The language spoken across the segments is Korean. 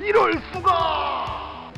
이럴 수가!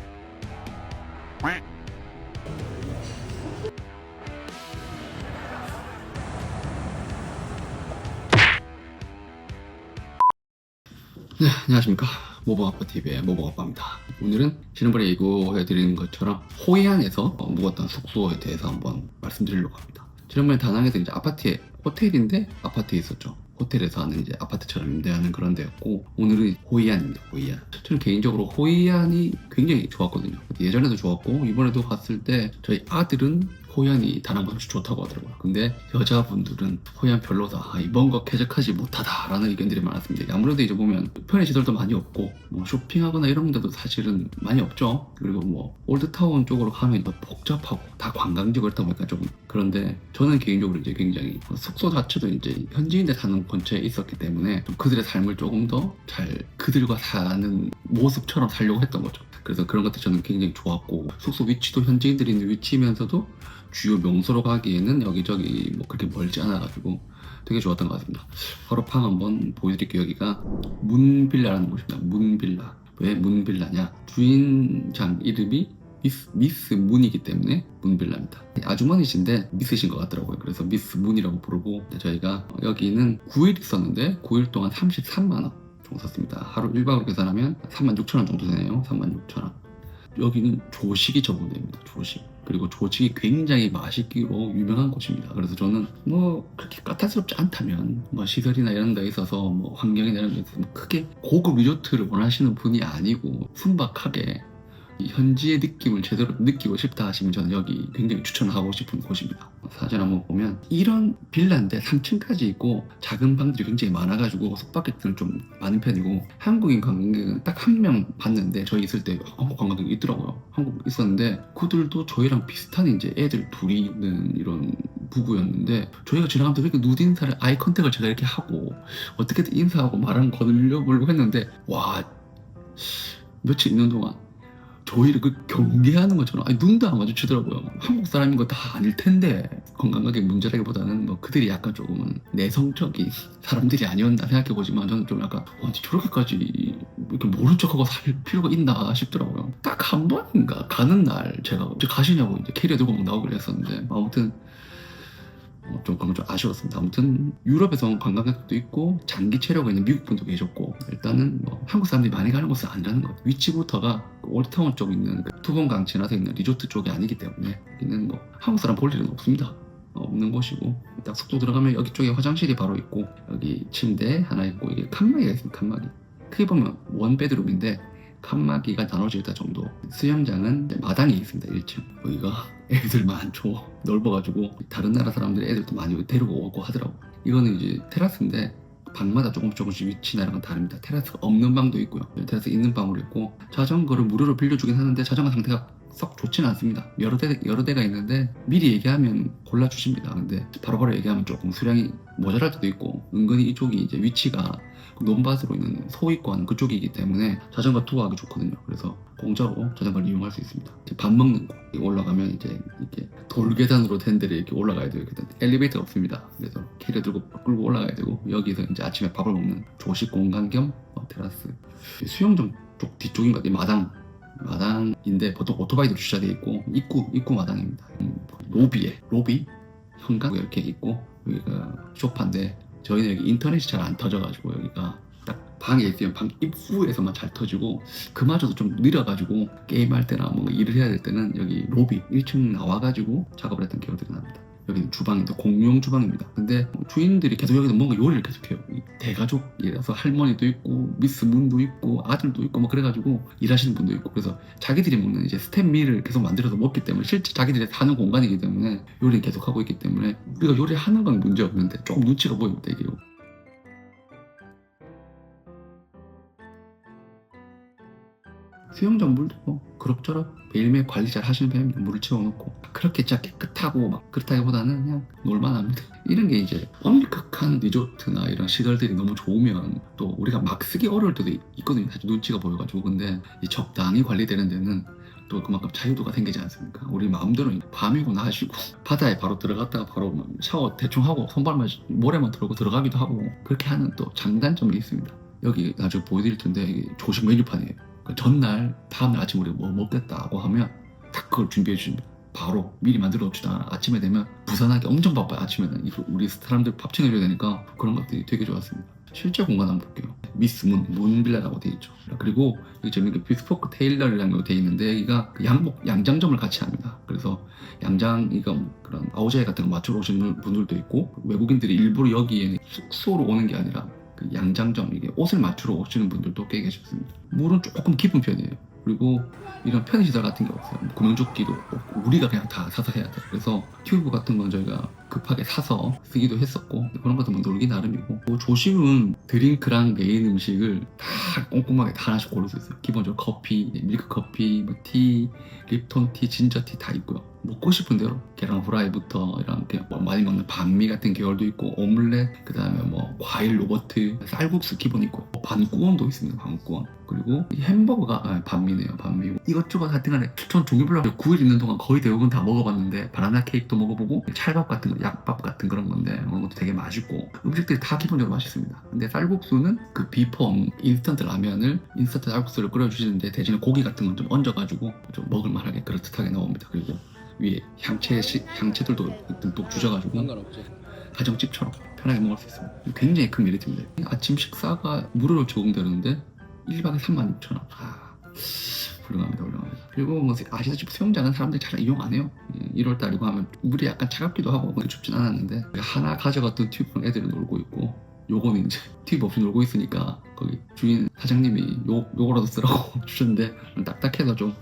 네, 안녕하십니까. 모버아빠TV의 모버아빠입니다. 오늘은 지난번에 예고해드린 것처럼 호이안에서 어, 묵었던 숙소에 대해서 한번 말씀드리려고 합니다. 지난번에 다낭에서 이제 아파트에 호텔인데 아파트에 있었죠. 호텔에서 하는 이제 아파트처럼 임대하는 그런 데였고 오늘은 호이안입니다. 호이안. 저는 개인적으로 호이안이 굉장히 좋았거든요. 예전에도 좋았고 이번에도 갔을 때 저희 아들은 호이안이 다낭보다 좋다고 하더라고요. 근데 여자분들은 호이안 별로다. 아, 이번 거 쾌적하지 못하다라는 의견들이 많았습니다. 아무래도 이제 보면 편의 시설도 많이 없고 뭐 쇼핑하거나 이런 데도 사실은 많이 없죠. 그리고 뭐 올드타운 쪽으로 가면 더 복잡하고 다 관광지 그렇다 보니까 좀 그런데 저는 개인적으로 이제 굉장히 숙소 자체도 이제 현지인들 사는 근처에 있었기 때문에 좀 그들의 삶을 조금 더 잘 그들과 사는 모습처럼 살려고 했던 거죠. 그래서 그런 것들 저는 굉장히 좋았고 숙소 위치도 현지인들이 있는 위치면서도 주요 명소로 가기에는 여기저기 뭐 그렇게 멀지 않아가지고 되게 좋았던 것 같습니다. 방 한번 보여드릴게요. 여기가 문빌라라는 곳입니다. 문빌라. 왜 문빌라냐? 주인장 이름이 미스, 미스 문이기 때문에 문빌라입니다. 아주머니신데 미스신 것 같더라고요. 그래서 미스 문이라고 부르고 저희가 여기는 9일 있었는데 9일 동안 33만 원 정도 썼습니다. 하루 1박으로 계산하면 36,000원 정도 되네요. 36,000원. 여기는 조식이 전문됩니다. 조식. 그리고 조식이 굉장히 맛있기로 유명한 곳입니다. 그래서 저는 뭐 그렇게 까탈스럽지 않다면 뭐 시설이나 이런 데 있어서 뭐 환경이나 이런 데 있어서 뭐 크게 고급 리조트를 원하시는 분이 아니고 순박하게 이 현지의 느낌을 제대로 느끼고 싶다 하시면 저는 여기 굉장히 추천하고 싶은 곳입니다. 사진 한번 보면 이런 빌라인데 3층까지 있고 작은 방들이 굉장히 많아가지고 숙박객들은 좀 많은 편이고 한국인 관광객은 딱 한 명 봤는데 저희 있을 때 한국 관광객이 있더라고요. 한국 있었는데 그들도 저희랑 비슷한 이제 애들 둘이 있는 이런 부부였는데 저희가 지나가면서 이렇게 누드인사를 아이 컨택을 제가 이렇게 하고 어떻게든 인사하고 말은 거들려보려고 했는데 와 며칠 있는 동안 저희를 그 경계하는 것처럼 아니 눈도 안 마주치더라고요. 한국 사람인 거 다 아닐 텐데 건강하게 문제라기보다는 뭐 그들이 약간 조금은 내성적인 사람들이 아니었나 생각해 보지만 저는 좀 약간 와 저렇게까지 이렇게 모른 척하고 살 필요가 있나 싶더라고요. 딱 한 번인가 가는 날 제가 가시냐고 이제 캐리어 들고 막 나오기로 했었는데 아무튼 어, 좀 그런 건좀 아쉬웠습니다. 아무튼 유럽에서 온 관광객도 있고 장기 체류가 있는 미국 분도 계셨고 일단은 뭐 한국 사람들이 많이 가는 곳은 아니라는 것. 위치부터가 그 올타운 쪽에 있는 그 투봉강 지나서 있는 리조트 쪽이 아니기 때문에 여기는 뭐 한국 사람 볼 일은 없습니다. 어, 없는 곳이고 딱 숙소 들어가면 여기 쪽에 화장실이 바로 있고 여기 침대 하나 있고 이게 칸막이가 있습니다. 칸막이. 크게 보면 원 베드룸인데 칸막이가 나눠져 있다 정도. 수영장은 마당에 있습니다. 1층. 여기가 애들 많죠. 넓어가지고 다른 나라 사람들이 애들도 많이 데리고 오고 하더라고. 이거는 이제 테라스인데 방마다 조금 조금씩 위치 나랑은 다릅니다. 테라스가 없는 방도 있고요. 테라스 있는 방으로 있고 자전거를 무료로 빌려주긴 하는데 자전거 상태가 썩 좋지는 않습니다. 여러 대 여러 대가 있는데 미리 얘기하면 골라 주십니다. 근데 바로바로 얘기하면 조금 수량이 모자랄 때도 있고 은근히 이쪽이 이제 위치가 논밭으로 있는 소위권 그쪽이기 때문에 자전거 투어하기 좋거든요. 그래서 공짜로 자전거를 이용할 수 있습니다. 밥 먹는 곳 올라가면 이제 이렇게 돌계단으로 된 데를 이렇게 올라가야 돼요. 일단 엘리베이터가 없습니다. 그래서 캐리어 들고 끌고 올라가야 되고 여기서 이제 아침에 밥을 먹는 조식 공간 겸 어, 테라스 수영장 쪽 뒤쪽인가 이 마당 마당인데 보통 오토바이도 주차되어 있고 입구 입구 마당입니다. 음, 로비에 로비 현관 이렇게 있고 여기가 소파인데 저희는 여기 인터넷이 잘 안 터져가지고 여기가 딱 방에 있으면 방 입구에서만 잘 터지고 그마저도 좀 느려가지고 게임할 때나 뭐 일을 해야 될 때는 여기 로비 1층 나와가지고 작업을 했던 기억들이 납니다. 여기는 주방인데 공용 주방입니다. 근데 주인들이 계속 여기서 뭔가 요리를 계속해요. 이 대가족이라서 할머니도 있고 미스 문도 있고 아들도 있고 뭐 그래가지고 일하시는 분도 있고 그래서 자기들이 먹는 이제 스탠미를 계속 만들어서 먹기 때문에 실제 자기들이 사는 공간이기 때문에 요리를 계속 하고 있기 때문에 우리가 요리하는 건 문제 없는데 조금 눈치가 보입니다 이게. 수영장 물도 뭐 그럭저럭 매일매일 관리 잘 하시는 편입니다. 물을 채워놓고 그렇게 진짜 깨끗하고 막 그렇다기보다는 그냥 놀만합니다. 이런 게 이제 엄격한 리조트나 이런 시설들이 너무 좋으면 또 우리가 막 쓰기 어려울 때도 있거든요. 사실 눈치가 보여가지고 근데 이 적당히 관리되는 데는 또 그만큼 자유도가 생기지 않습니까? 우리 마음대로 밤이고 나시고 바다에 바로 들어갔다가 바로 뭐 샤워 대충 하고 손발만 모래만 들고 들어가기도 하고 그렇게 하는 또 장단점이 있습니다. 여기 나중에 보여드릴 텐데 조식 메뉴판이에요. 그 전날 다음날 아침 우리 뭐 먹겠다고 하면 딱 그걸 준비해 주십니다. 바로 미리 만들어 않아. 아침에 되면 부산하기 엄청 바빠요. 아침에는 이- 우리 사람들 밥 챙겨줘야 되니까 그런 것들이 되게 좋았습니다. 실제 공간 한번 볼게요. 미스 문, 문빌라라고 돼 있죠. 그리고 여기 재밌게 비스포크 테일러라고 돼 있는데 여기가 그 양복, 양장점을 같이 합니다. 그래서 양장, 이거 뭐 그런 아우자이 같은 거 맞추러 오시는 분들도 있고 외국인들이 일부러 여기에 숙소로 오는 게 아니라 그 양장점 이게 옷을 맞추러 오시는 분들도 꽤 계셨습니다. 물은 조금 깊은 편이에요. 그리고 이런 편의시설 같은 게 없어요. 뭐 구명조끼도 없고 우리가 그냥 다 사서 해야 돼요. 그래서 튜브 같은 건 저희가 급하게 사서 쓰기도 했었고 그런 것도 뭐 놀기 나름이고 뭐 조식은 드링크랑 메인 음식을 다 꼼꼼하게 다 하나씩 고를 수 있어요. 기본적으로 커피, 밀크 커피, 뭐 티, 립톤 티, 진저 티 다 있고요. 먹고 싶은 대로 계란 후라이부터 이렇게 뭐 많이 먹는 반미 같은 계열도 있고 오믈렛 그 다음에 뭐 과일 로버트 쌀국수 기본 있고 뭐 반꾸원도 있습니다. 반꾸원 그리고 이 햄버거가 아, 반미네요. 반미고 이것저것 하여튼간에 전 종류별로 9일 있는 동안 거의 대부분 다 먹어봤는데 바나나 케이크도 먹어보고 찰밥 같은 거 약밥 같은 그런 건데 그런 것도 되게 맛있고 음식들이 다 기본적으로 맛있습니다. 근데 쌀국수는 그 비폼 인스턴트 라면을 인스턴트 쌀국수를 끓여주시는데 대신에 고기 같은 건 좀 얹어가지고 좀 먹을만하게 그럴듯하게 나옵니다. 그리고 위에 향채 시, 향채들도 듬뿍 주셔가지고. 가정집처럼 편하게 먹을 수 있습니다. 굉장히 큰 메리트입니다. 아침 식사가 무료로 제공되는데 1박에 36,000원. 아, 훌륭합니다, 훌륭합니다. 그리고 뭐 아시다시피 수영장은 사람들이 잘 이용 안 해요. 1월 달이고 하면 물이 약간 차갑기도 하고 뭐 춥진 않았는데 하나 가져갔던 튜브랑 애들이 놀고 있고 요거는 이제 튜브 없이 놀고 있으니까 거기 주인 사장님이 요, 요거라도 쓰라고 주셨는데 딱딱해서 좀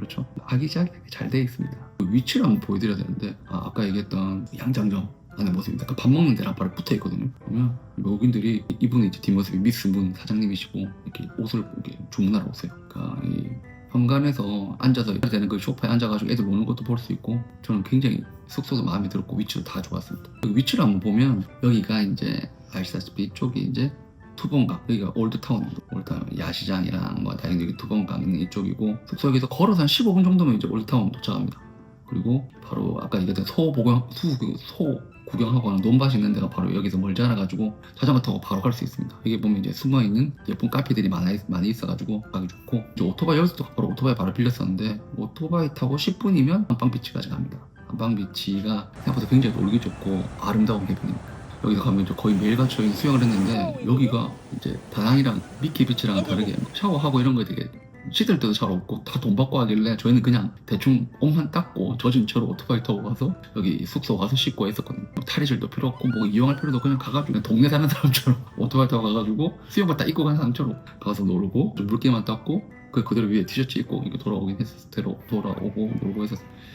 그렇죠. 아기자기하게 잘돼 있습니다. 그 위치를 한번 보여드려야 되는데 아, 아까 얘기했던 양장점 안에 모습입니다. 그밥 먹는 데랑 바로 붙어 있거든요. 그러면 외국인들이 이분이 이제 뒷모습이 미스 문 사장님이시고 이렇게 옷을 이렇게 주문하러 오세요. 그러니까 이 현관에서 앉아서 해야 되는 그 소파에 앉아가지고 애들 노는 것도 볼 수 있고 저는 굉장히 숙소도 마음에 들었고 위치도 다 좋았습니다. 그 위치를 한번 보면 여기가 이제 아시다시피 이쪽이 이제 투본강 여기가 올드타운입니다. 올드타운 야시장이랑 뭐 여기 투본강 있는 이쪽이고 숙소 여기서 걸어서 한 15분 정도면 이제 올드타운 도착합니다. 그리고 바로 아까 얘기했던 소 보경 수 소 구경하고 하는 논밭이 있는 데가 바로 여기서 멀지 않아 가지고 자전거 타고 바로 갈 수 있습니다. 여기 보면 이제 숨어 있는 예쁜 카페들이 많아 많이 있어 가지고 가기 좋고 이제 오토바이 여기서 바로 오토바이 바로 빌렸었는데 오토바이 타고 10분이면 한방비치까지 갑니다. 한방비치가 생각보다 굉장히 놀기 좋고 아름다운 해변입니다. 여기서 가면 이제 거의 매일같이 저희 수영을 했는데 여기가 이제 다낭이랑 미키 비치랑 다르게 샤워하고 이런 거에 되게 씻을 때도 잘 없고 다 돈 받고 하길래 저희는 그냥 대충 옷만 닦고 젖은 채로 오토바이 타고 가서 여기 숙소 와서 씻고 했었거든요. 뭐 탈의실도 필요 없고 뭐 이용할 필요도 그냥 가가지고 동네 사는 사람처럼 오토바이 타고 가가지고 수영복 딱 입고 간 사람처럼 가서 놀고 좀 물개만 닦고 그 그대로 위에 티셔츠 입고 이거 돌아오긴 했었을 때로 돌아오고 놀고.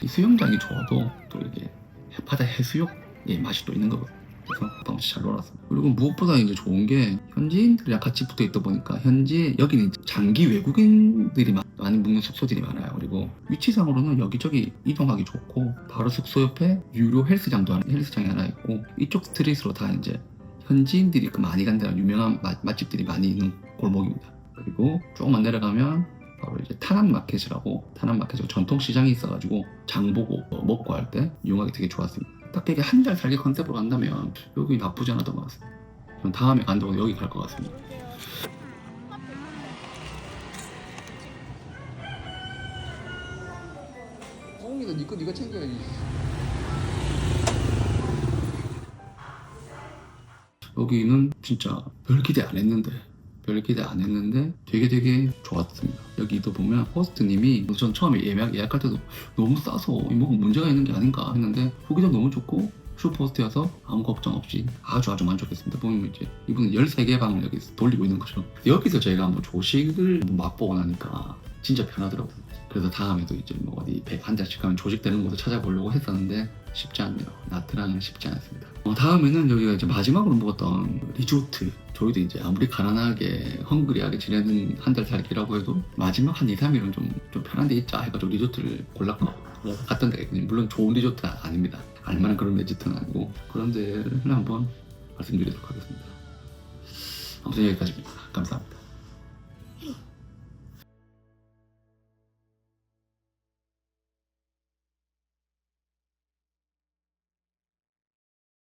이 수영장이 좋아도 또 이게 해바다 해수욕의 맛이 또 있는 거거든요. 그래서 밤새 잘 놀았습니다. 그리고 무엇보다 이제 좋은 게 현지인들이랑 같이 붙어 있다 보니까 현지 여기는 장기 외국인들이 마- 많이 묵는 숙소들이 많아요. 그리고 위치상으로는 여기저기 이동하기 좋고 바로 숙소 옆에 유료 헬스장도 하나, 헬스장이 하나 있고 이쪽 스트릿으로 다 이제 현지인들이 그 많이 간 데랑 유명한 맛, 맛집들이 많이 있는 골목입니다. 그리고 조금만 내려가면 바로 이제 타난 마켓이라고 타난 마켓이 전통 시장이 있어가지고 장 보고 어, 먹고 할 때 이용하기 되게 좋았습니다. 딱 되게 한 달 살기 컨셉으로 간다면 여기 나쁘지 않았던 것 같습니다. 전 다음에 간다고 여기 갈 것 같습니다. 성웅이도 니거 니가 챙겨야지. 여기는 진짜 별 기대 안 했는데 별 기대 안 했는데 되게 되게 좋았습니다. 여기도 보면 호스트님이 전 처음에 예약, 예약할 때도 너무 싸서 뭐 문제가 있는 게 아닌가 했는데 후기도 너무 좋고 슈퍼호스트여서 아무 걱정 없이 아주 아주 만족했습니다. 보면 이제 이분은 13개 방을 여기서 돌리고 있는 거죠. 여기서 저희가 한번 조식을 맛보고 나니까 진짜 편하더라고요. 그래서 다음에도 이제 뭐 어디 배한 잔씩 가면 조식되는 곳을 찾아보려고 했었는데 쉽지 않네요. 나트랑은 쉽지 않습니다. 어, 다음에는 여기가 이제 마지막으로 먹었던 리조트. 저희도 이제 아무리 가난하게 헝그리하게 지내는 한 달 살기라고 해도 마지막 한 2, 3일은 좀, 좀 편한 데 있자 해가지고 리조트를 골랐고 갔던 데가 있거든요. 물론 좋은 리조트 아닙니다. 알만한 그런 리조트는 아니고 그런 데를 한번 말씀드리도록 하겠습니다. 아무튼 여기까지입니다. 감사합니다.